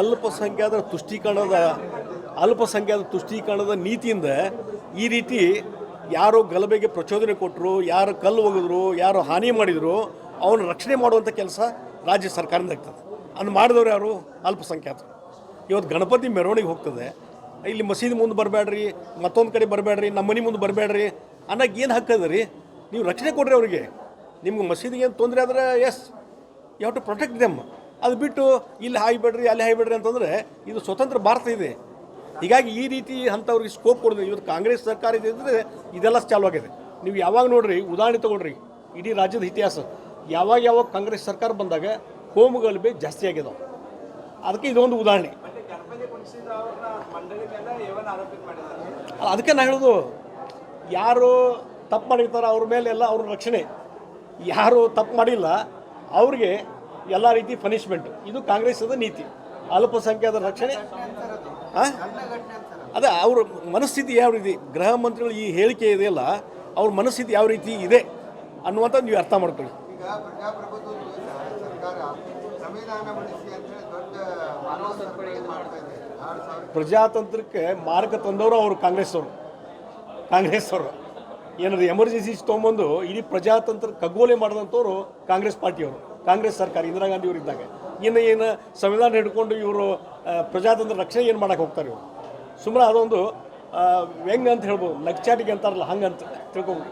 ಅಲ್ಪಸಂಖ್ಯಾತರ ತುಷ್ಟೀಕರಣದ, ಅಲ್ಪಸಂಖ್ಯಾತ ತುಷ್ಟೀಕರಣದ ನೀತಿಯಿಂದ ಈ ರೀತಿ ಯಾರು ಗಲಭೆಗೆ ಪ್ರಚೋದನೆ ಕೊಟ್ಟರು ಯಾರು ಕಲ್ಲು ಒಗೆದ್ರು, ಯಾರು ಹಾನಿ ಮಾಡಿದ್ರು ಅವನ ರಕ್ಷಣೆ ಮಾಡುವಂಥ ಕೆಲಸ ರಾಜ್ಯ ಸರ್ಕಾರದಿಂದ ಆಗ್ತದೆ. ಅದನ್ನು ಮಾಡಿದವ್ರು ಯಾರು? ಅಲ್ಪಸಂಖ್ಯಾತರು. ಇವತ್ತು ಗಣಪತಿ ಮೆರವಣಿಗೆ ಹೋಗ್ತದೆ. ಇಲ್ಲಿ ಮಸೀದಿ ಮುಂದೆ ಬರಬೇಡ್ರಿ, ಮತ್ತೊಂದು ಕಡೆ ಬರಬೇಡ್ರಿ, ನಮ್ಮ ಮನೆ ಮುಂದೆ ಬರಬೇಡ್ರಿ ಅನ್ನೋಕೆ ಏನು ಹಕ್ಕದ ರೀ? ನೀವು ರಕ್ಷಣೆ ಕೊಡ್ರಿ ಅವರಿಗೆ. ನಿಮ್ಗೆ ಮಸೀದಿಗೆ ಏನು ತೊಂದರೆ ಆದರೆ yes you have to protect them ಅದು ಬಿಟ್ಟು ಇಲ್ಲಿ ಹಾಯ್ಬೇಡ್ರಿ ಅಲ್ಲಿ ಹಾಯ್ಬೇಡ್ರಿ ಅಂತಂದರೆ ಇದು ಸ್ವತಂತ್ರ ಭಾರತ ಇದೆ. ಹೀಗಾಗಿ ಈ ರೀತಿ ಅಂಥವ್ರಿಗೆ ಸ್ಕೋಪ್ ಕೊಡೋದು ಇವತ್ತು ಕಾಂಗ್ರೆಸ್ ಸರ್ಕಾರ ಇದ್ದರೆ ಇದೆಲ್ಲ ಚಾಲು ಆಗಿದೆ ನೀವು ಯಾವಾಗ ನೋಡ್ರಿ, ಉದಾಹರಣೆ ತೊಗೊಳ್ರಿ ಇಡೀ ರಾಜ್ಯದ ಇತಿಹಾಸ. ಯಾವಾಗ ಯಾವಾಗ ಕಾಂಗ್ರೆಸ್ ಸರ್ಕಾರ ಬಂದಾಗ ಬೇ ಜಾಸ್ತಿ ಆಗ್ಯದಾವ ಅದಕ್ಕೆ ಇದೊಂದು ಉದಾಹರಣೆ. ಅದಕ್ಕೆ ನಾನು ಹೇಳೋದು, ಯಾರು ತಪ್ಪು ಮಾಡಿರ್ತಾರೋ ಅವ್ರ ಮೇಲೆ ಎಲ್ಲ ಅವ್ರ ರಕ್ಷಣೆ. ಯಾರು ತಪ್ಪು ಮಾಡಿಲ್ಲ, ಅವ್ರಿಗೆ ಎಲ್ಲ ರೀತಿ ಪನಿಷ್ಮೆಂಟ್ ಇದು ಕಾಂಗ್ರೆಸ್ಸದ ನೀತಿ. ಅಲ್ಪಸಂಖ್ಯಾತರ ರಕ್ಷಣೆ? ಅದೇ ಅವ್ರ ಮನಸ್ಥಿತಿ ಯಾವ ರೀತಿ? ಗೃಹ ಮಂತ್ರಿಗಳು ಈ ಹೇಳಿಕೆ ಇದೆಯಲ್ಲ ಅವ್ರ ಮನಸ್ಥಿತಿ ಯಾವ ರೀತಿ ಇದೆ ಅನ್ನುವಂಥ ನೀವು ಅರ್ಥ ಮಾಡ್ಕೊಳ್ಳಿ. ಪ್ರಜಾತಂತ್ರಕ್ಕೆ ಮಾರ್ಗ ತಂದವರು ಅವರು ಕಾಂಗ್ರೆಸ್ ಅವರು ಕಾಂಗ್ರೆಸ್ ಅವರು ಏನದು ಎಮರ್ಜೆನ್ಸಿ ತೊಗೊಂಬಂದು ಇಡೀ ಪ್ರಜಾತಂತ್ರ ಕಗ್ಗೋಲೆ ಮಾಡಿದಂಥವ್ರು ಕಾಂಗ್ರೆಸ್ ಪಾರ್ಟಿಯವರು. ಕಾಂಗ್ರೆಸ್ ಸರ್ಕಾರ, ಇಂದಿರಾ ಗಾಂಧಿ ಅವರು ಇದ್ದಾಗ. ಇನ್ನು ಏನು ಸಂವಿಧಾನ ಹಿಡ್ಕೊಂಡು ಇವರು ಪ್ರಜಾತಂತ್ರ ರಕ್ಷಣೆ ಏನು ಮಾಡೋಕೆ ಹೋಗ್ತಾರೆ ಇವರು? ಸುಮ್ಮನೆ ಅದೊಂದು ಹೆಂಗಂತ ಅಂತ ಹೇಳ್ಬೋದು. ನಕ್ಚಾಟಿಗೆ ಅಂತಾರಲ್ಲ, ಹಂಗಂತ ತಿಳ್ಕೊಬೋದು.